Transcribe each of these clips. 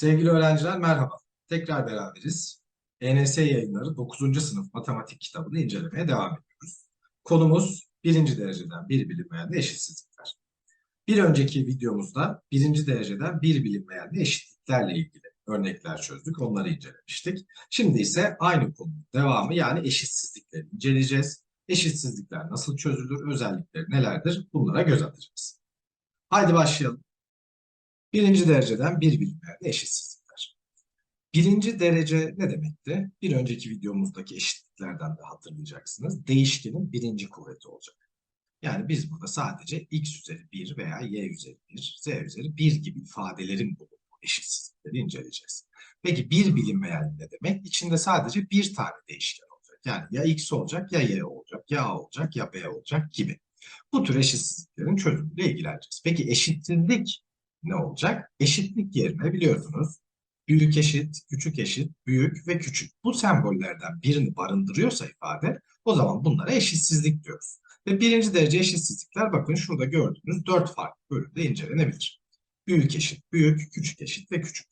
Sevgili öğrenciler merhaba. Tekrar beraberiz. ENS yayınları 9. sınıf matematik kitabını incelemeye devam ediyoruz. Konumuz birinci dereceden bir bilinmeyenli eşitsizlikler. Bir önceki videomuzda birinci dereceden bir bilinmeyenli eşitliklerle ilgili örnekler çözdük. Onları incelemiştik. Şimdi ise aynı konunun devamı yani eşitsizlikleri inceleyeceğiz. Eşitsizlikler nasıl çözülür, özellikleri nelerdir bunlara göz atacağız. Haydi başlayalım. Birinci dereceden bir bilinmeyenli eşitsizlikler. Birinci derece ne demekti? Bir önceki videomuzdaki eşitliklerden de hatırlayacaksınız. Değişkenin birinci kuvveti olacak. Yani biz burada sadece x üzeri 1 veya y üzeri 1, z üzeri 1 gibi ifadelerin bulunduğu eşitsizlikleri inceleyeceğiz. Peki bir bilinmeyen ne demek? İçinde sadece bir tane değişken. Yani ya x olacak, ya y olacak, ya a olacak, ya b olacak gibi. Bu tür eşitsizliklerin çözümüyle ilgileneceğiz. Peki eşitsizlik ne olacak? Eşitlik yerine biliyorsunuz büyük eşit, küçük eşit, büyük ve küçük. Bu sembollerden birini barındırıyorsa ifade o zaman bunlara eşitsizlik diyoruz. Ve birinci derece eşitsizlikler bakın şurada gördüğünüz dört farklı bölümde incelenebilir. Büyük eşit, büyük, küçük eşit ve küçük.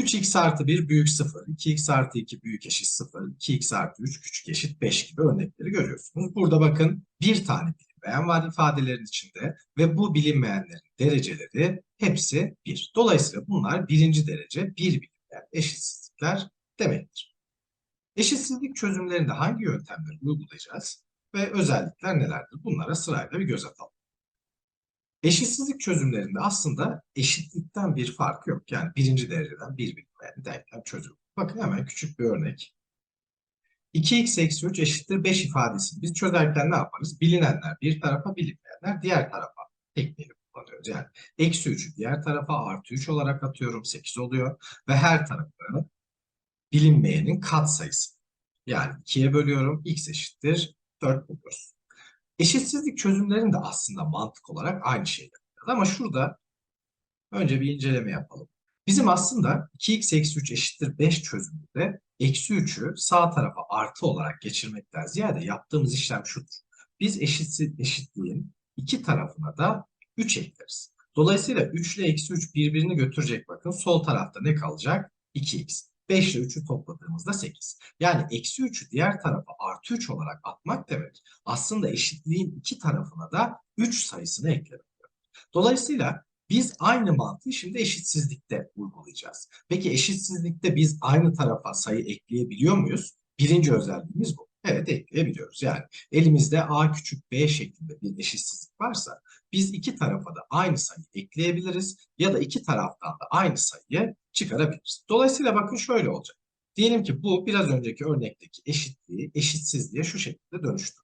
3x artı 1 büyük 0, 2x artı 2 büyük eşit 0, 2x artı 3 küçük eşit 5 gibi örnekleri görüyorsunuz. Burada bakın bir tane bilinmeyen var ifadelerin içinde ve bu bilinmeyenlerin dereceleri hepsi 1. Dolayısıyla bunlar birinci derece bir bilinmeyen eşitsizlikler demektir. Eşitsizlik çözümlerinde hangi yöntemleri uygulayacağız ve özellikler nelerdir? Bunlara sırayla bir göz atalım. Eşitsizlik çözümlerinde aslında eşitlikten bir fark yok. Yani birinci dereceden bir bilinmeyen denklem çözümü. Bakın hemen küçük bir örnek. 2x eksi 3 eşittir 5 ifadesini biz çözerken ne yaparız? Bilinenler bir tarafa, bilinmeyenler diğer tarafa tekniğini kullanıyoruz. Yani eksi 3'ü diğer tarafa artı 3 olarak atıyorum 8 oluyor ve her tarafı bilinmeyenin katsayısı. Yani 2'ye bölüyorum x eşittir 4 buluyoruz. Eşitsizlik çözümlerinde aslında mantık olarak aynı şey yapıyoruz. Ama şurada önce bir inceleme yapalım. Bizim aslında 2x eksi 3 eşittir 5 çözümünde eksi 3'ü sağ tarafa artı olarak geçirmekten ziyade yaptığımız işlem şudur. Biz eşitsiz, eşitliğin iki tarafına da 3 ekleriz. Dolayısıyla 3 ile eksi 3 birbirini götürecek bakın. Sol tarafta ne kalacak? 2x. 5 ile 3'ü topladığımızda 8. Yani eksi 3'ü diğer tarafa artı 3 olarak atmak demek. Aslında eşitliğin iki tarafına da 3 sayısını eklemek. Dolayısıyla biz aynı mantığı şimdi eşitsizlikte uygulayacağız. Peki eşitsizlikte biz aynı tarafa sayı ekleyebiliyor muyuz? Birinci özelliğimiz bu. Evet ekleyebiliyoruz. Yani elimizde a küçük b şeklinde bir eşitsizlik varsa biz iki tarafa da aynı sayı ekleyebiliriz ya da iki taraftan da aynı sayıyı çıkarabiliriz. Dolayısıyla bakın şöyle olacak. Diyelim ki bu biraz önceki örnekteki eşitliği eşitsizliğe şu şekilde dönüştü.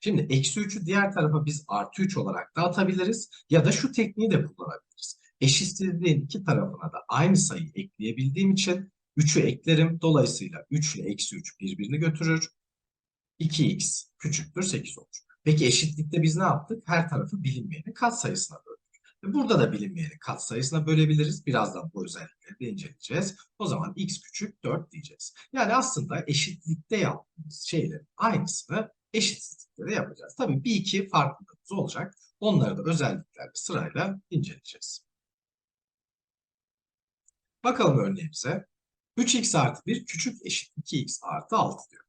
Şimdi eksi 3'ü diğer tarafa biz artı 3 olarak da atabiliriz ya da şu tekniği de kullanabiliriz. Eşitsizliğin iki tarafına da aynı sayı ekleyebildiğim için 3'ü eklerim. Dolayısıyla 3 ile eksi 3 birbirini götürür. 2x küçüktür 8 olur. Peki eşitlikte biz ne yaptık? Her tarafı bilinmeyenin katsayısına böldük. Burada da bilinmeyenin katsayısına bölebiliriz. Birazdan bu özellikleri de inceleyeceğiz. O zaman x küçük 4 diyeceğiz. Yani aslında eşitlikte yaptığımız şeylerin aynısını eşitsizlikte de yapacağız. Tabii bir iki farklılığımız olacak. Onları da özelliklerle sırayla inceleyeceğiz. Bakalım örneğimize. 3x artı 1 küçük eşit 2x artı 6 diyor.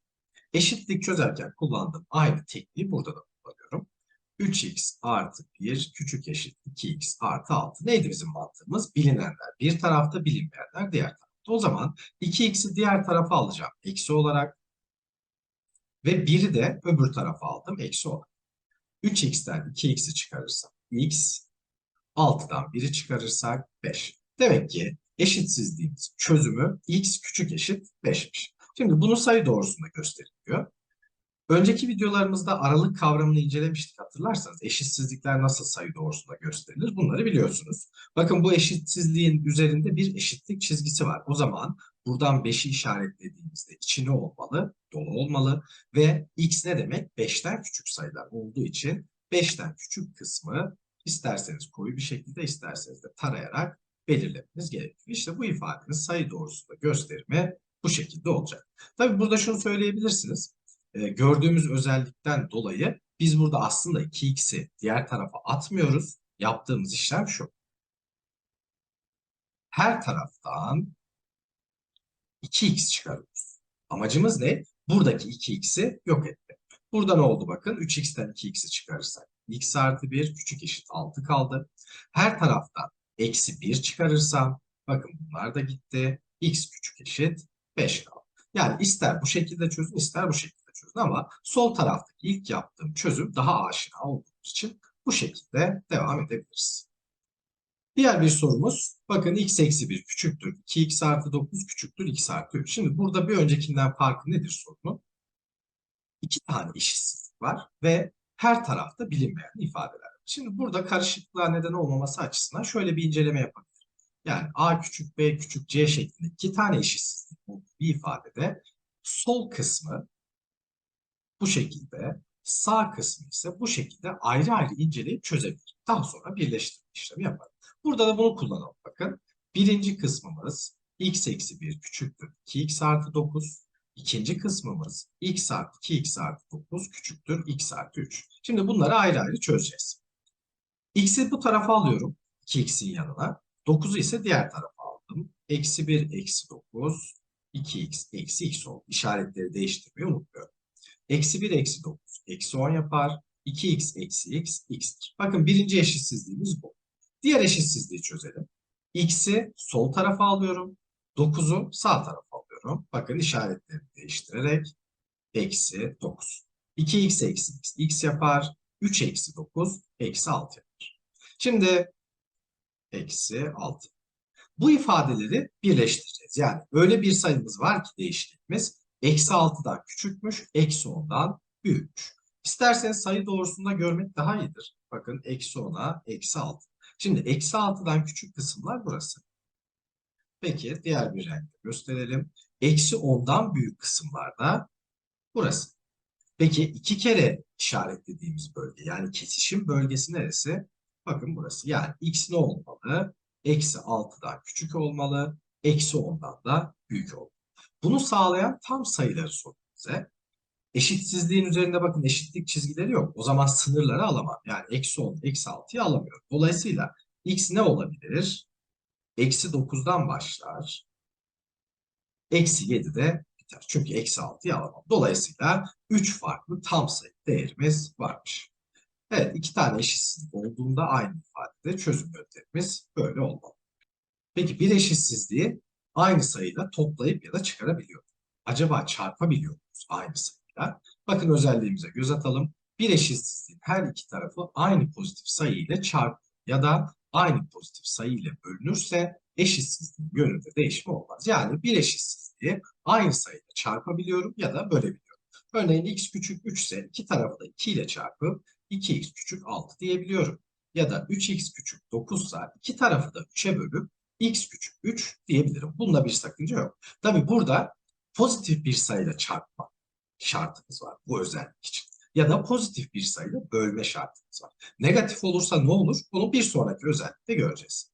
Eşitlik çözerken kullandığım aynı tekniği burada da kullanıyorum. 3x artı 1 küçük eşit 2x artı 6. Neydi bizim mantığımız? Bilinenler bir tarafta, bilinmeyenler diğer tarafta. O zaman 2x'i diğer tarafa alacağım. Eksi olarak ve 1'i de öbür tarafa aldım. Eksi olarak. 3x'ten 2x'i çıkarırsam x, 6'dan 1'i çıkarırsak 5. Demek ki eşitsizliğimiz çözümü x küçük eşit 5'miş. Şimdi bunu sayı doğrusunda gösteriliyor. Önceki videolarımızda aralık kavramını incelemiştik hatırlarsanız. Eşitsizlikler nasıl sayı doğrusunda gösterilir bunları biliyorsunuz. Bakın bu eşitsizliğin üzerinde bir eşitlik çizgisi var. O zaman buradan 5'i işaretlediğimizde içine olmalı, dolu olmalı ve x ne demek? 5'ten küçük sayılar olduğu için 5'ten küçük kısmı isterseniz koyu bir şekilde isterseniz de tarayarak belirlemeniz gerekiyor. İşte bu ifadenin sayı doğrusunda gösterimi bu şekilde olacak. Tabii burada şunu söyleyebilirsiniz. E, gördüğümüz özellikten dolayı Biz burada aslında 2x'i diğer tarafa atmıyoruz. Yaptığımız işlem şu. Her taraftan 2x çıkarıyoruz. Amacımız ne? Buradaki 2x'i yok etmek. Burada ne oldu bakın? 3x'ten 2x'i çıkarırsak. x artı 1 küçük eşit 6 kaldı. Her taraftan eksi 1 çıkarırsam bakın bunlar da gitti. x küçük eşit 5 kaldı. Yani ister bu şekilde çözün ister bu şekilde çözün ama sol taraftaki ilk yaptığım çözüm daha aşina olduğumuz için bu şekilde devam edebiliriz. Diğer bir sorumuz bakın x eksi 1 küçüktür. 2x artı 9 küçüktür x artı 3. Şimdi burada bir öncekinden farkı nedir sorunun? İki tane eşitsizlik var ve her tarafta bilinmeyen ifadeler. Şimdi burada karışıklığa neden olmaması açısından şöyle bir inceleme yapabilirim. Yani a küçük b küçük c şeklinde iki tane eşitsizlik olduğu bir ifadede sol kısmı bu şekilde sağ kısmı ise bu şekilde ayrı ayrı inceleyip çözebilirim. Daha sonra birleştirme işlemi yaparım. Burada da bunu kullanalım bakın. Birinci kısmımız x eksi 1 küçüktür 2x artı 9. İkinci kısmımız x artı 2x artı 9 küçüktür x artı 3. Şimdi bunları ayrı ayrı çözeceğiz. x'i bu tarafa alıyorum 2x'in yanına. 9'u ise diğer tarafa aldım. Eksi 1 eksi 9 2x eksi x oldu. İşaretleri değiştirmeyi unutmuyorum. Eksi 1 eksi 9 eksi 10 yapar. 2x eksi x x'tir. Bakın birinci eşitsizliğimiz bu. Diğer eşitsizliği çözelim. X'i sol tarafa alıyorum. 9'u sağ tarafa alıyorum. Bakın işaretlerini değiştirerek eksi 9. 2x eksi x x yapar. 3 eksi 9 eksi 6 yapar. Şimdi eksi 6. Bu ifadeleri birleştireceğiz. Yani öyle bir sayımız var ki değiştiğimiz eksi 6'dan küçükmüş, eksi 10'dan büyükmüş. İsterseniz sayı doğrusunda görmek daha iyidir. Bakın eksi 10'a eksi 6. Şimdi eksi 6'dan küçük kısımlar burası. Peki diğer bir renkle gösterelim. Eksi 10'dan büyük kısımlarda burası. Peki iki kere işaretlediğimiz bölge yani kesişim bölgesi neresi? Bakın burası. Yani x ne olmalı? Eksi 6'dan küçük olmalı. Eksi 10'dan da büyük olmalı. Bunu sağlayan tam sayıları soruyor bize. Eşitsizliğin üzerinde bakın eşitlik çizgileri yok. O zaman sınırları alamam. Yani eksi 10, eksi 6'yı alamıyorum. Dolayısıyla x ne olabilir? Eksi 9'dan başlar. Eksi 7'de biter. Çünkü eksi 6'yı alamam. Dolayısıyla 3 farklı tam sayı değerimiz varmış. Evet iki tane eşitsizlik olduğunda aynı ifadede çözüm yöntemimiz böyle olmalı. Peki bir eşitsizliği aynı sayıyla toplayıp ya da çıkarabiliyor. Acaba çarpabiliyor muyuz aynı sayıyla? Bakın özelliğimize göz atalım. Bir eşitsizliğin her iki tarafı aynı pozitif sayı ile çarp ya da aynı pozitif sayı ile bölünürse eşitsizliğin yönünde değişme olmaz. Yani bir eşitsizliği aynı sayıyla çarpabiliyorum ya da bölebiliyorum. Örneğin x küçük 3 ise iki tarafı da 2 ile çarpıp 2x küçük 6 diyebiliyorum. Ya da 3x küçük 9 ise iki tarafı da 3'e bölüp x küçük 3 diyebilirim. Bunda bir sakınca yok. Tabi burada pozitif bir sayıyla çarpma şartımız var bu özellik için. Ya da pozitif bir sayıyla bölme şartımız var. Negatif olursa ne olur? Bunu bir sonraki özellikte göreceğiz.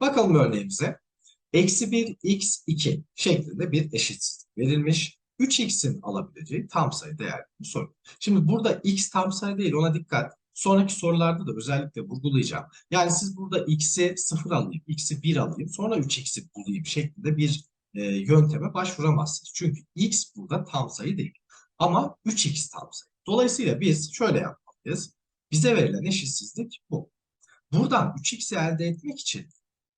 Bakalım örneğimize. Eksi 1 x 2 şeklinde bir eşitsizlik verilmiş. 3x'in alabileceği tam sayı değerli bir soru. Şimdi burada x tam sayı değil ona dikkat. Sonraki sorularda da özellikle vurgulayacağım. Yani siz burada x'i 0 alayım, x'i 1 alayım, sonra 3x'i bulayım şeklinde bir e, yönteme başvuramazsınız. Çünkü x burada tam sayı değil. Ama 3x tam sayı. Dolayısıyla biz şöyle yapmalıyız. Bize verilen eşitsizlik bu. Buradan 3x'i elde etmek için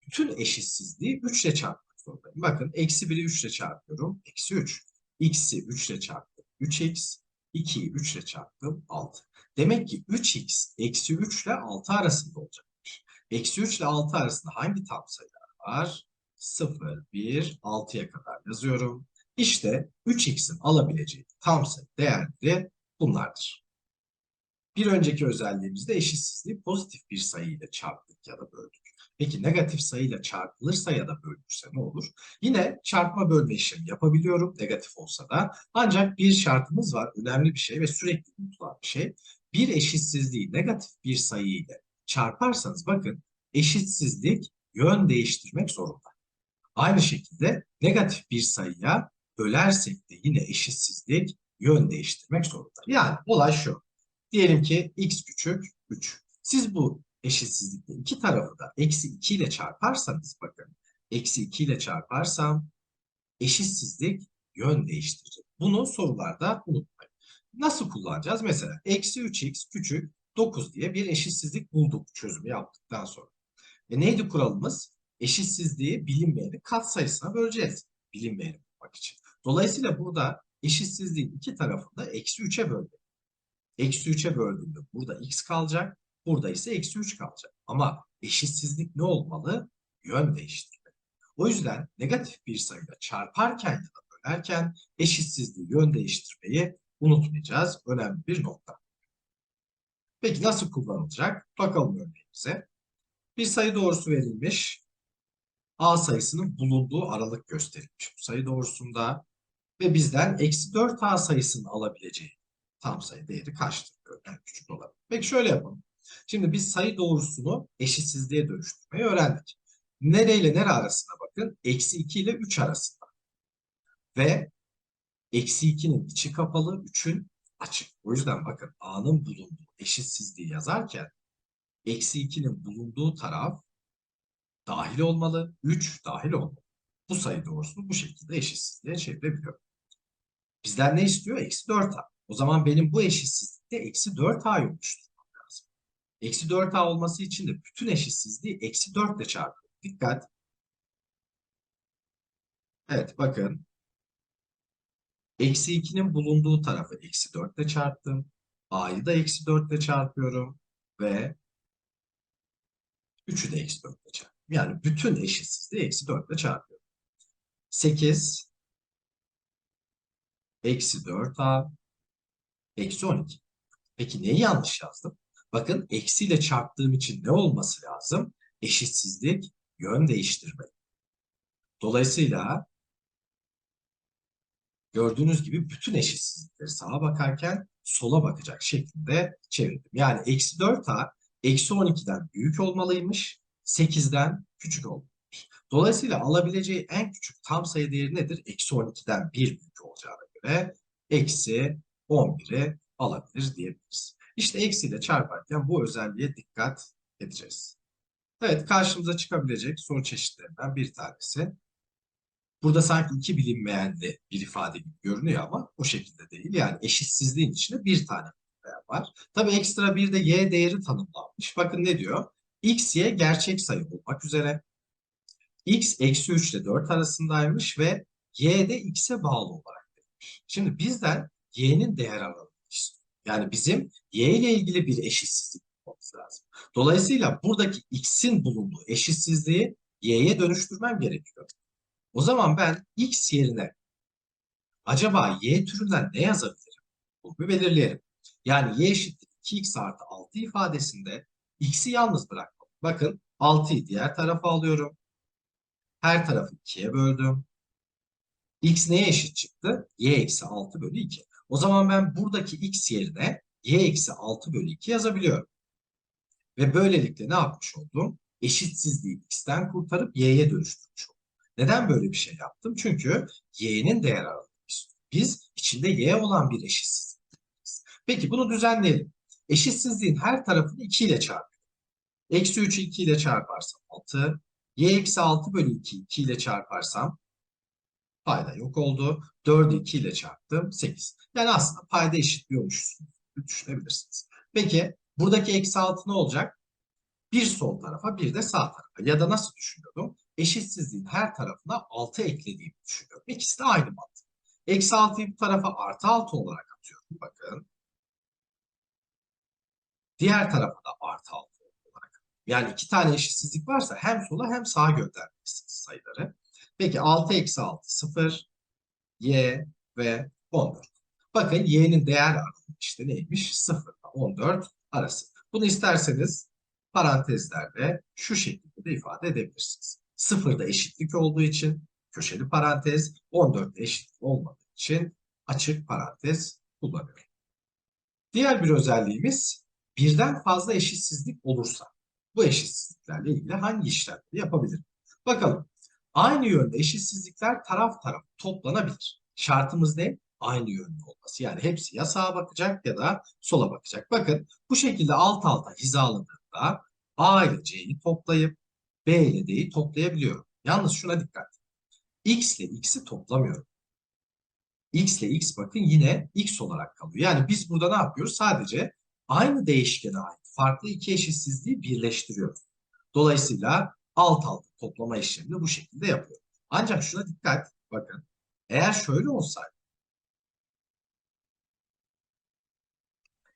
bütün eşitsizliği 3 ile çarpmak zorundayım. Bakın eksi 1'i 3 ile çarpıyorum. Eksi 3. x'i 3 ile çarptım. 3x. 2'yi 3 ile çarptım. 6. Demek ki 3x eksi 3 ile 6 arasında olacakmış. Eksi 3 ile 6 arasında hangi tam sayılar var? 0, 1, 6'ya kadar yazıyorum. İşte 3x'in alabileceği tam sayı değerleri bunlardır. Bir önceki özelliğimizde eşitsizliği pozitif bir sayı ile çarptık ya da böldük. Peki negatif sayıyla çarpılırsa ya da bölünürse ne olur? Yine çarpma bölme işlemi yapabiliyorum negatif olsa da. Ancak bir şartımız var önemli bir şey ve sürekli unutulan bir şey. Bir eşitsizliği negatif bir sayı ile çarparsanız bakın eşitsizlik yön değiştirmek zorunda. Aynı şekilde negatif bir sayıya bölersek de yine eşitsizlik yön değiştirmek zorunda. Yani olay şu. Diyelim ki x küçük 3. Siz bu eşitsizlikte iki tarafı da eksi 2 ile çarparsanız bakın. Eksi 2 ile çarparsam eşitsizlik yön değiştirecek. Bunu sorularda unutmayın. Nasıl kullanacağız? Mesela eksi 3x küçük 9 diye bir eşitsizlik bulduk çözümü yaptıktan sonra. E neydi kuralımız? Eşitsizliği bilinmeyeni katsayısına böleceğiz. Bilinmeyeni bulmak için. Dolayısıyla burada eşitsizliğin iki tarafını da eksi 3'e böldük. Eksi 3'e böldüğümde burada x kalacak. Burada ise eksi 3 kalacak. Ama eşitsizlik ne olmalı? Yön değiştirmeli. O yüzden negatif bir sayıyla çarparken ya da bölerken eşitsizliği yön değiştirmeyi unutmayacağız. Önemli bir nokta. Peki nasıl kullanılacak? Bakalım örneğimize. Bir sayı doğrusu verilmiş. A sayısının bulunduğu aralık gösterilmiş bu sayı doğrusunda. Ve bizden eksi 4A sayısının alabileceği tam sayı değeri kaçtır? Örneğin küçük olabilir. Peki şöyle yapalım. Şimdi biz sayı doğrusunu eşitsizliğe dönüştürmeyi öğrendik. Nereyle nere arasında bakın? Eksi 2 ile 3 arasında. Ve eksi 2'nin içi kapalı, 3'ün açık. O yüzden bakın A'nın bulunduğu eşitsizliği yazarken eksi 2'nin bulunduğu taraf dahil olmalı, 3 dahil olmalı. Bu sayı doğrusunu bu şekilde eşitsizliğe çevirebiliyorum. Bizden ne istiyor? Eksi 4A. O zaman benim bu eşitsizlikte eksi 4A'yı oluşturmam lazım. Eksi 4A olması için de bütün eşitsizliği eksi 4 ile çarpıyorum. Dikkat. Evet bakın. Eksi 2'nin bulunduğu tarafı eksi 4 ile çarptım. A'yı da eksi 4 ile çarpıyorum. Ve 3'ü de eksi 4 ile çarpıyorum. Yani bütün eşitsizliği eksi 4 ile çarpıyorum. 8 eksi 4A eksi 12. Peki neyi yanlış yazdım? Bakın eksiyle çarptığım için ne olması lazım? Eşitsizlik yön değiştirmeli. Dolayısıyla gördüğünüz gibi bütün eşitsizlikleri sağa bakarken sola bakacak şeklinde çevirdim. Yani eksi 4a eksi 12'den büyük olmalıymış, 8'den küçük olmalıymış. Dolayısıyla alabileceği en küçük tam sayı değeri nedir? Eksi 12'den 1 büyük olacağına göre eksi 11'i alabilir diyebiliriz. İşte eksiyle çarparken bu özelliğe dikkat edeceğiz. Evet karşımıza çıkabilecek soru çeşitlerinden bir tanesi. Burada sanki iki bilinmeyenli bir ifade gibi görünüyor ama o şekilde değil. Yani eşitsizliğin içinde bir tane var. Tabi ekstra bir de y değeri tanımlanmış. Bakın ne diyor? x, y gerçek sayı olmak üzere. x eksi 3 ile 4 arasındaymış ve y de x'e bağlı olarak verilmiş. Şimdi bizden y'nin değer aralığını istiyor. Yani bizim y ile ilgili bir eşitsizlik bulmamız lazım. Dolayısıyla buradaki x'in bulunduğu eşitsizliği y'ye dönüştürmem gerekiyor. O zaman ben x yerine acaba y türünden ne yazabilirim? Bunu belirleyelim. Yani y eşittir 2x artı 6 ifadesinde x'i yalnız bırakmam. Bakın 6'yı diğer tarafa alıyorum. Her tarafı 2'ye böldüm. x neye eşit çıktı? y eksi 6 bölü 2. O zaman ben buradaki x yerine y eksi 6 bölü 2 yazabiliyorum. Ve böylelikle ne yapmış oldum? Eşitsizliği x'ten kurtarıp y'ye dönüştürmüş oldum. Neden böyle bir şey yaptım? Çünkü y'nin değer istiyoruz. Biz içinde y olan bir eşitsizlik. Peki bunu düzenleyelim. Eşitsizliğin her tarafını 2 ile çarpıyorum. Eksi 3'ü 2 ile çarparsam 6. y eksi 6 bölü 2 2 ile çarparsam payda yok oldu. 4'ü 2 ile çarptım 8. Yani aslında payda eşitliyormuşsunuz. Düşünebilirsiniz. Peki buradaki eksi 6 ne olacak? Bir sol tarafa bir de sağ tarafa. Ya da nasıl düşünüyordum? Eşitsizliğin her tarafına 6 eklediğimi düşünüyorum. İkisi de aynı mantık. Eksi 6'yı bu tarafa artı 6 olarak atıyorum. Bakın. Diğer tarafa da artı 6 olarak. Yani iki tane eşitsizlik varsa hem sola hem sağa göndermelisiniz sayıları. Peki 6 eksi 6 0 y ve 14. Bakın y'nin değer aralığı işte neymiş? 0 ile 14 arası. Bunu isterseniz parantezlerle şu şekilde de ifade edebilirsiniz. 0'da eşitlik olduğu için köşeli parantez, 14'te eşitlik olmadığı için açık parantez kullanıyorum. Diğer bir özelliğimiz birden fazla eşitsizlik olursa bu eşitsizliklerle ilgili hangi işlemleri yapabilirim? Bakalım. Aynı yönde eşitsizlikler taraf taraf toplanabilir. Şartımız ne? aynı yönlü olması. Yani hepsi ya sağa bakacak ya da sola bakacak. Bakın bu şekilde alt alta hizaladığımda A ile C'yi toplayıp B ile D'yi toplayabiliyorum. Yalnız şuna dikkat. X ile X'i toplamıyorum. X ile X bakın yine X olarak kalıyor. Yani biz burada ne yapıyoruz? Sadece aynı değişkene ait farklı iki eşitsizliği birleştiriyoruz. Dolayısıyla alt alta toplama işlemini bu şekilde yapıyor. Ancak şuna dikkat. Bakın eğer şöyle olsaydı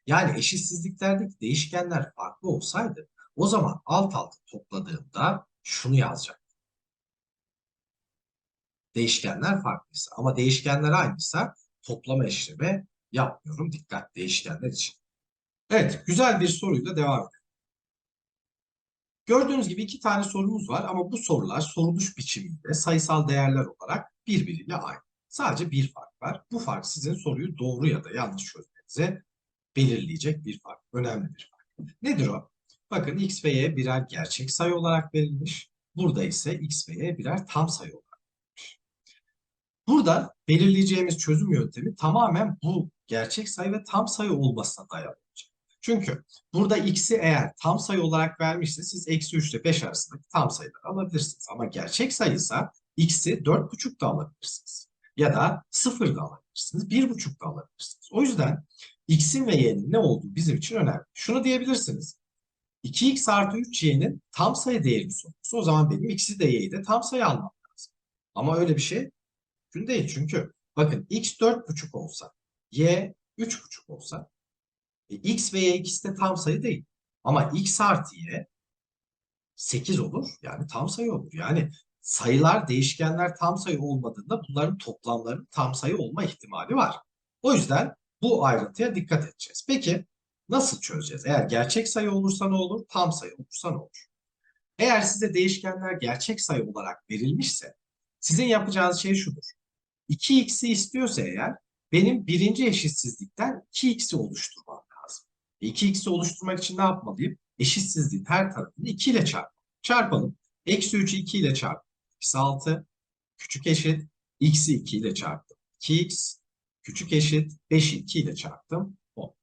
yani eşitsizliklerdeki değişkenler farklı olsaydı o zaman alt alta topladığımda şunu yazacak. Değişkenler farklıysa ama değişkenler aynıysa toplama işlemi yapmıyorum. Dikkat değişkenler için. Evet güzel bir soruyla devam edelim. Gördüğünüz gibi iki tane sorumuz var ama bu sorular soruluş biçimiyle sayısal değerler olarak birbiriyle aynı. Sadece bir fark var. Bu fark sizin soruyu doğru ya da yanlış çözmenize belirleyecek bir fark. Önemli bir fark. Nedir o? Bakın x ve y birer gerçek sayı olarak verilmiş. Burada ise x ve y birer tam sayı olarak verilmiş. Burada belirleyeceğimiz çözüm yöntemi tamamen bu gerçek sayı ve tam sayı olmasına dayalı. Çünkü burada x'i eğer tam sayı olarak vermişse siz eksi 3 ile 5 arasındaki tam sayıları alabilirsiniz. Ama gerçek sayıysa x'i 4,5 da alabilirsiniz. Ya da 0 da alabilirsiniz. 1,5 da alabilirsiniz. O yüzden x'in ve y'nin ne olduğu bizim için önemli. Şunu diyebilirsiniz. 2x artı 3y'nin tam sayı değerini soruyorsa o zaman benim x'i de y'yi de tam sayı almam lazım. Ama öyle bir şey mümkün değil. Çünkü bakın x 4,5 olsa y 3,5 olsa e, x ve y ikisi de tam sayı değil. Ama x artı y 8 olur. Yani tam sayı olur. Yani sayılar, değişkenler tam sayı olmadığında bunların toplamlarının tam sayı olma ihtimali var. O yüzden bu ayrıntıya dikkat edeceğiz. Peki nasıl çözeceğiz? Eğer gerçek sayı olursa ne olur? Tam sayı olursa ne olur? Eğer size değişkenler gerçek sayı olarak verilmişse sizin yapacağınız şey şudur. 2x'i istiyorsa eğer benim birinci eşitsizlikten 2x'i oluşturmam. 2x'i oluşturmak için ne yapmalıyım? Eşitsizliğin her tarafını 2 ile çarpalım. Çarpalım. Eksi 3'ü 2 ile çarptım. Eksi 6 küçük eşit. x'i 2 ile çarptım. 2x küçük eşit 5'i 2 ile çarptım 10.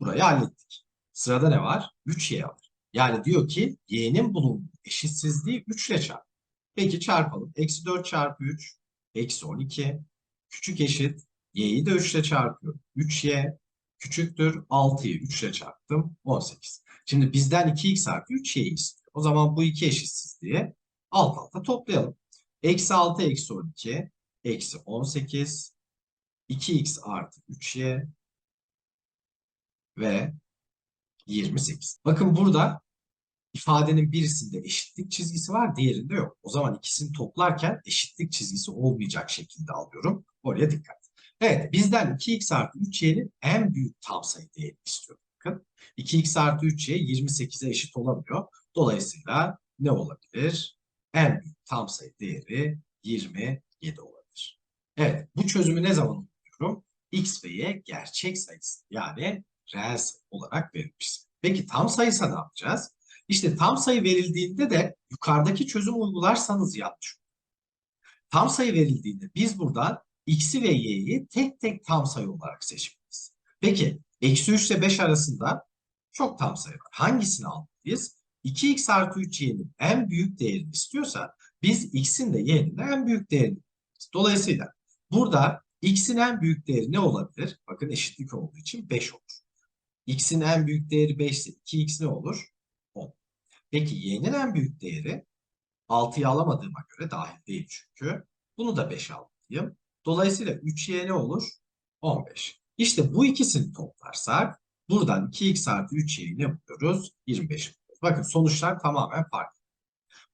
Burayı hallettik. Sırada ne var? 3y var. Yani diyor ki y'nin bulunduğu eşitsizliği 3 ile çarp. Peki çarpalım. Eksi 4 çarpı 3 eksi 12 küçük eşit y'yi de 3 ile çarpıyorum. 3y küçüktür 6'yı 3 ile çarptım 18. Şimdi bizden 2x artı 3y'yi istiyor. O zaman bu iki eşitsizliği alt alta toplayalım. Eksi 6 eksi 12 eksi 18 2x artı 3y ve 28. Bakın burada ifadenin birisinde eşitlik çizgisi var, diğerinde yok. O zaman ikisini toplarken eşitlik çizgisi olmayacak şekilde alıyorum. Oraya dikkat. Evet, bizden 2x artı 3y'nin en büyük tam sayı değerini istiyor. Bakın 2x artı 3y 28'e eşit olamıyor. Dolayısıyla ne olabilir? En büyük tam sayı değeri 27 olabilir. Evet, bu çözümü ne zaman buluyorum? x ve y gerçek sayısı yani reel olarak verilmiş. Peki tam sayısa ne yapacağız? İşte tam sayı verildiğinde de yukarıdaki çözüm uygularsanız yanlış. Tam sayı verildiğinde biz buradan x'i ve y'yi tek tek tam sayı olarak seçmeliyiz. Peki eksi 3 ile 5 arasında çok tam sayı var. Hangisini almalıyız? 2x artı 3y'nin en büyük değerini istiyorsa biz x'in de y'nin de en büyük değerini Dolayısıyla burada x'in en büyük değeri ne olabilir? Bakın eşitlik olduğu için 5 olur. x'in en büyük değeri 5 ise 2x ne olur? 10. Peki y'nin en büyük değeri 6'yı alamadığıma göre dahil değil çünkü. Bunu da 5 almalıyım. Dolayısıyla 3y ne olur? 15. İşte bu ikisini toplarsak buradan 2x artı 3y'yi ne buluyoruz? 25 buluyoruz. Bakın sonuçlar tamamen farklı.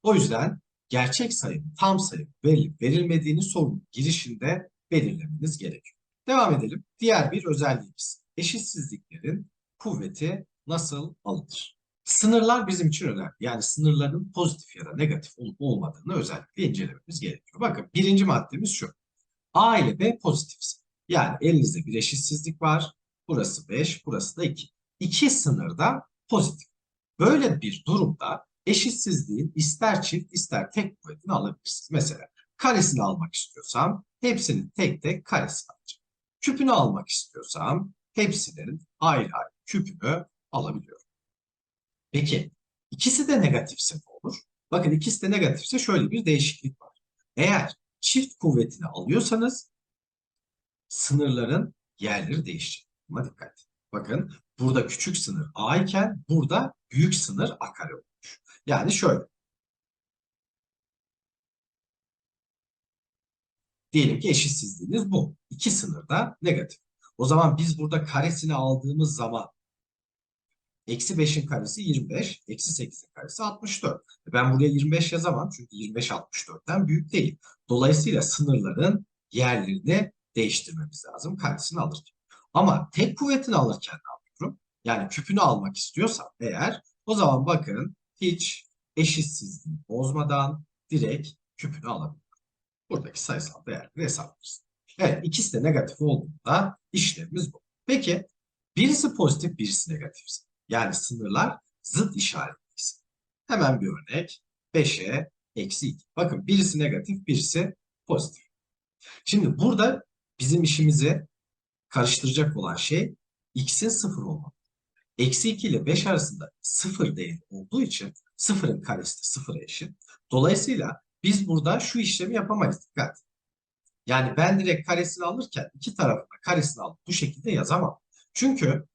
O yüzden gerçek sayının tam sayı verilip verilmediğini sorunun girişinde belirlemeniz gerekiyor. Devam edelim. Diğer bir özelliğimiz. Eşitsizliklerin kuvveti nasıl alınır? Sınırlar bizim için önemli. Yani sınırların pozitif ya da negatif olup olmadığını özellikle incelememiz gerekiyor. Bakın birinci maddemiz şu. A ile B pozitifse. Yani elinizde bir eşitsizlik var. Burası 5, burası da 2. İki sınırda pozitif. Böyle bir durumda eşitsizliğin ister çift ister tek kuvvetini alabilirsiniz. Mesela karesini almak istiyorsam hepsinin tek tek karesini alacağım. Küpünü almak istiyorsam hepsinin ayrı ayrı küpünü alabiliyorum. Peki ikisi de negatifse ne olur? Bakın ikisi de negatifse şöyle bir değişiklik var. Eğer çift kuvvetini alıyorsanız sınırların yerleri değişecek. Buna dikkat. Bakın burada küçük sınır a iken burada büyük sınır a kare olmuş. Yani şöyle. Diyelim ki eşitsizliğiniz bu. İki sınırda negatif. O zaman biz burada karesini aldığımız zaman eksi 5'in karesi 25, eksi 8'in karesi 64. Ben buraya 25 yazamam çünkü 25 64'ten büyük değil. Dolayısıyla sınırların yerlerini değiştirmemiz lazım karesini alırken. Ama tek kuvvetini alırken ne yapıyorum? Yani küpünü almak istiyorsam eğer o zaman bakın hiç eşitsizliği bozmadan direkt küpünü alabilirim. Buradaki sayısal değerleri hesaplarız. Evet ikisi de negatif olduğunda işlemimiz bu. Peki birisi pozitif birisi negatifse yani sınırlar zıt işaretliyse. Hemen bir örnek 5'e eksi 2. Bakın birisi negatif birisi pozitif. Şimdi burada bizim işimizi karıştıracak olan şey x'in sıfır olması. Eksi 2 ile 5 arasında sıfır değeri olduğu için sıfırın karesi de sıfıra eşit. Dolayısıyla biz burada şu işlemi yapamayız. Dikkat. Yani ben direkt karesini alırken iki tarafına karesini alıp bu şekilde yazamam. Çünkü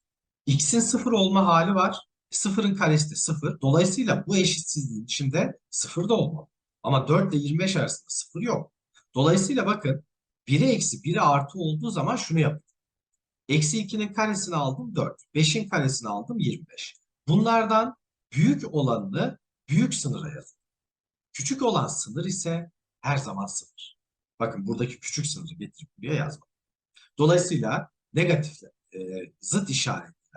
x'in sıfır olma hali var. Sıfırın karesi de sıfır. Dolayısıyla bu eşitsizliğin içinde sıfır da olmalı. Ama 4 ile 25 arasında sıfır yok. Dolayısıyla bakın 1'e eksi 1'e artı olduğu zaman şunu yapıyorum. Eksi 2'nin karesini aldım 4. 5'in karesini aldım 25. Bunlardan büyük olanını büyük sınıra yazıyorum. Küçük olan sınır ise her zaman sıfır. Bakın buradaki küçük sınırı getirip buraya yazmak. Dolayısıyla negatif e, zıt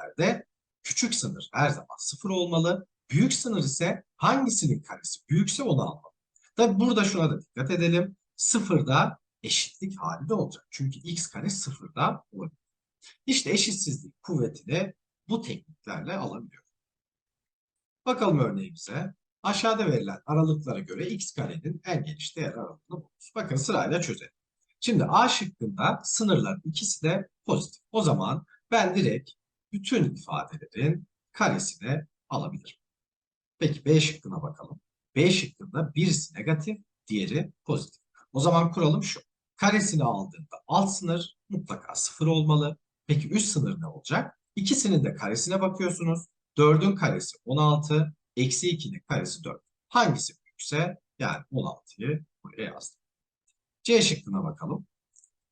işaretlerde küçük sınır her zaman sıfır olmalı. Büyük sınır ise hangisinin karesi büyükse onu almalı. Tabi burada şuna da dikkat edelim. Sıfırda eşitlik halinde olacak. Çünkü x kare sıfırda olabilir. İşte eşitsizlik kuvvetini bu tekniklerle alabiliyoruz. Bakalım örneğimize. Aşağıda verilen aralıklara göre x karenin en geniş değer aralığını bulunuz. Bakın sırayla çözelim. Şimdi A şıkkında sınırların ikisi de pozitif. O zaman ben direkt bütün ifadelerin karesini alabilirim. Peki B şıkkına bakalım. B şıkkında birisi negatif, diğeri pozitif. O zaman kuralım şu. Karesini aldığında alt sınır mutlaka sıfır olmalı. Peki üst sınır ne olacak? İkisinin de karesine bakıyorsunuz. 4'ün karesi 16, eksi 2'nin karesi 4. Hangisi büyükse yani 16'yı buraya yazdım. C şıkkına bakalım.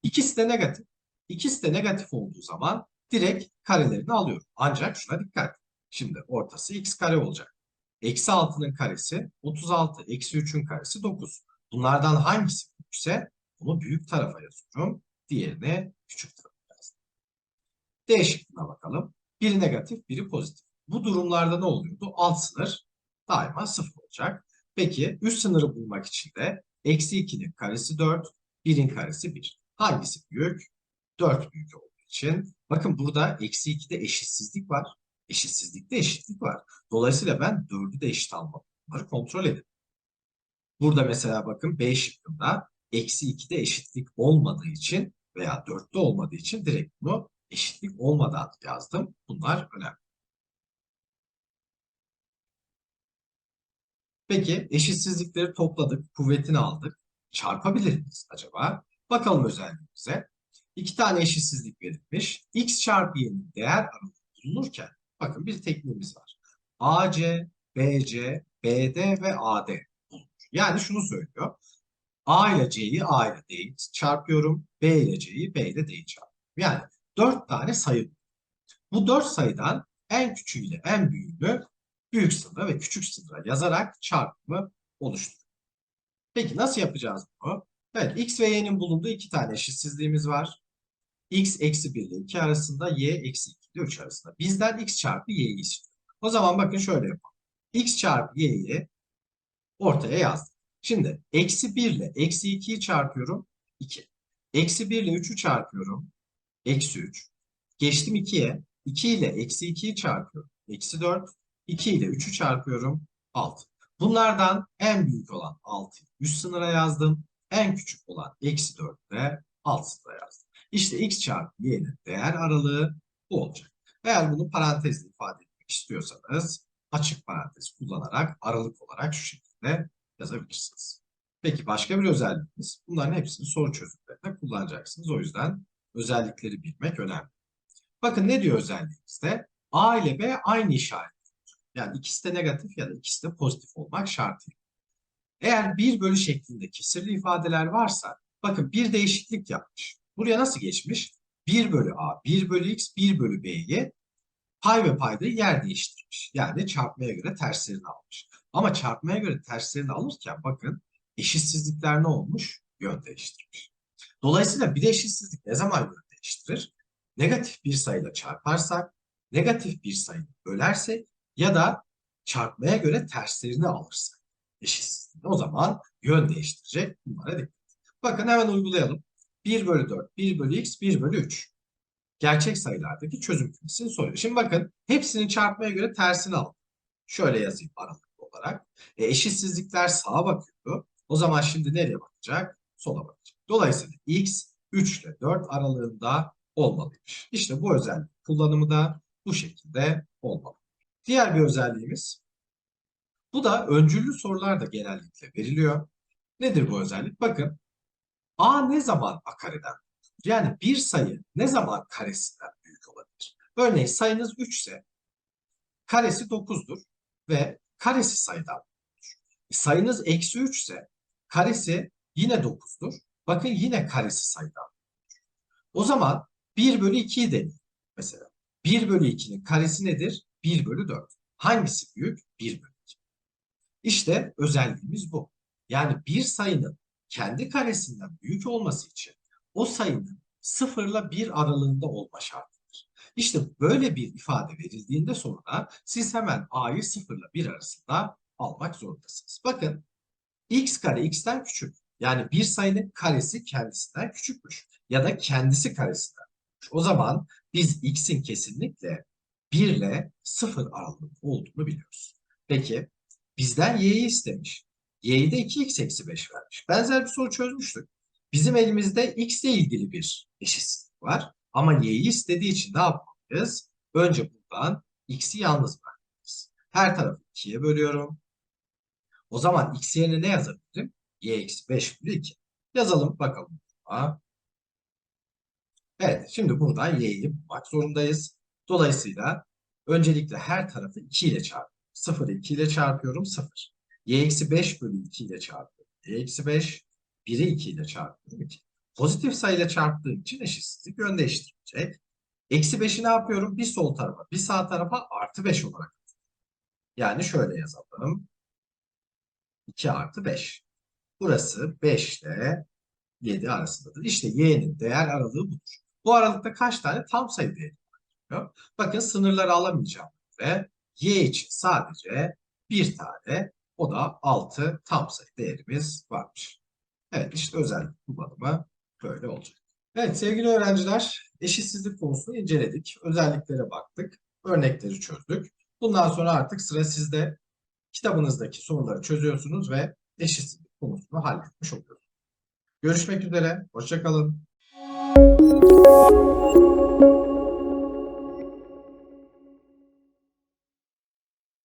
İkisi de negatif. İkisi de negatif olduğu zaman direkt karelerini alıyorum. Ancak şuna dikkat. Şimdi ortası x kare olacak. Eksi 6'nın karesi 36, eksi 3'ün karesi 9. Bunlardan hangisi büyükse bunu büyük tarafa yazıyorum. Diğerini küçük tarafa yazdım. D bakalım. Biri negatif, biri pozitif. Bu durumlarda ne oluyordu? Alt sınır daima sıfır olacak. Peki üst sınırı bulmak için de eksi 2'nin karesi 4, 1'in karesi 1. Hangisi büyük? 4 büyük olduğu için. Bakın burada eksi 2'de eşitsizlik var. Eşitsizlikte eşitlik var. Dolayısıyla ben 4'ü de eşit almalıyım. Bunları kontrol edin. Burada mesela bakın B şıkkında eksi 2'de eşitlik olmadığı için veya 4'te olmadığı için direkt bunu eşitlik olmadan yazdım. Bunlar önemli. Peki eşitsizlikleri topladık, kuvvetini aldık. Çarpabilir miyiz acaba? Bakalım özelliğimize. İki tane eşitsizlik verilmiş. X çarpı y'nin değer aralığı bulunurken bakın bir tekniğimiz var. AC, BC, BD ve AD bulunur. Yani şunu söylüyor. A ile C'yi A ile D'yi çarpıyorum. B ile C'yi B ile D'yi çarpıyorum. Yani dört tane sayı. Bu dört sayıdan en küçüğüyle en büyüğünü büyük sınıra ve küçük sınıra yazarak çarpımı oluşturuyor. Peki nasıl yapacağız bunu? Evet x ve y'nin bulunduğu iki tane eşitsizliğimiz var. X eksi 1 ile 2 arasında, y eksi 2 ile 3 arasında. Bizden x çarpı y'yi istiyor. O zaman bakın şöyle yapalım. x çarpı y'yi ortaya yazdım. Şimdi eksi 1 ile eksi 2'yi çarpıyorum. 2. Eksi 1 ile 3'ü çarpıyorum. Eksi 3. Geçtim 2'ye. 2 ile eksi 2'yi çarpıyorum. Eksi 4. 2 ile 3'ü çarpıyorum. 6. Bunlardan en büyük olan 6'yı üst sınıra yazdım. En küçük olan eksi 4 de alt sınıra yazdım. İşte x çarpı y'nin değer aralığı bu olacak. Eğer bunu parantezle ifade etmek istiyorsanız açık parantez kullanarak aralık olarak şu şekilde yazabilirsiniz. Peki başka bir özelliğimiz. Bunların hepsini soru çözümlerinde kullanacaksınız. O yüzden özellikleri bilmek önemli. Bakın ne diyor özelliğimizde? A ile B aynı işaret. Yani ikisi de negatif ya da ikisi de pozitif olmak şartıyla. Eğer 1 bölü şeklinde kesirli ifadeler varsa bakın bir değişiklik yapmış. Buraya nasıl geçmiş? 1 bölü A, 1 bölü X, 1 bölü B'yi pay ve payda yer değiştirmiş. Yani çarpmaya göre terslerini almış. Ama çarpmaya göre terslerini alırken bakın eşitsizlikler ne olmuş? Yön değiştirmiş. Dolayısıyla bir eşitsizlik ne zaman yön değiştirir? Negatif bir sayıyla çarparsak, negatif bir sayıyla bölersek ya da çarpmaya göre terslerini alırsak eşitsizliğini o zaman yön değiştirecek. Bunlara dikkat. Bakın hemen uygulayalım. 1 bölü 4, 1 bölü x, 1 bölü 3. Gerçek sayılardaki çözüm kümesini soruyor. Şimdi bakın hepsini çarpmaya göre tersini al. Şöyle yazayım aralıklı olarak. E, eşitsizlikler sağa bakıyordu. O zaman şimdi nereye bakacak? Sola bakacak. Dolayısıyla x 3 ile 4 aralığında olmalıymış. İşte bu özellik kullanımı da bu şekilde olmalı. Diğer bir özelliğimiz bu da öncüllü sorularda genellikle veriliyor. Nedir bu özellik? Bakın A ne zaman A kareden? Yani bir sayı ne zaman karesinden büyük olabilir? Örneğin sayınız 3 ise karesi 9'dur ve karesi sayıdan büyüktür. Sayınız eksi 3 ise karesi yine 9'dur. Bakın yine karesi sayıdan büyüktür. O zaman 1 bölü 2'yi deneyin mesela. 1 bölü 2'nin karesi nedir? 1 bölü 4. Hangisi büyük? 1 bölü 2. İşte özelliğimiz bu. Yani bir sayının kendi karesinden büyük olması için o sayının 0 ile 1 aralığında olma şartıdır. İşte böyle bir ifade verildiğinde sonra siz hemen a'yı 0 ile 1 arasında almak zorundasınız. Bakın x kare x'ten küçük. Yani bir sayının karesi kendisinden küçükmüş. Ya da kendisi karesinden küçükmüş. O zaman biz x'in kesinlikle 1 ile 0 aralığında olduğunu biliyoruz. Peki bizden y'yi istemiş. Y'yi de 2x eksi 5 vermiş. Benzer bir soru çözmüştük. Bizim elimizde x ile ilgili bir eşitsizlik var. Ama y'yi istediği için ne yapmalıyız? Önce buradan x'i yalnız bırakmalıyız. Her tarafı 2'ye bölüyorum. O zaman x yerine ne yazabilirim? y eksi 5 bölü 2. Yazalım bakalım. Evet şimdi buradan y'yi bulmak zorundayız. Dolayısıyla öncelikle her tarafı 2 ile çarpıyorum. 0'ı 2 ile çarpıyorum 0. y eksi 5 bölü 2 ile çarpıyorum. y eksi 5 1'i 2 ile çarpıyorum 2. Pozitif sayıyla çarptığım için eşitsizlik yön değiştirecek. Eksi 5'i ne yapıyorum? Bir sol tarafa, bir sağ tarafa artı 5 olarak. Yani şöyle yazalım. 2 artı 5. Burası 5 ile 7 arasındadır. İşte y'nin değer aralığı budur. Bu aralıkta kaç tane tam sayı değeri var? Bakın sınırları alamayacağım ve y için sadece bir tane o da 6 tam sayı değerimiz varmış. Evet işte özellik kullanımı böyle olacak. Evet sevgili öğrenciler eşitsizlik konusunu inceledik. Özelliklere baktık. Örnekleri çözdük. Bundan sonra artık sıra sizde. Kitabınızdaki soruları çözüyorsunuz ve eşitsizlik konusunu halletmiş oluyorsunuz. Görüşmek üzere. Hoşçakalın.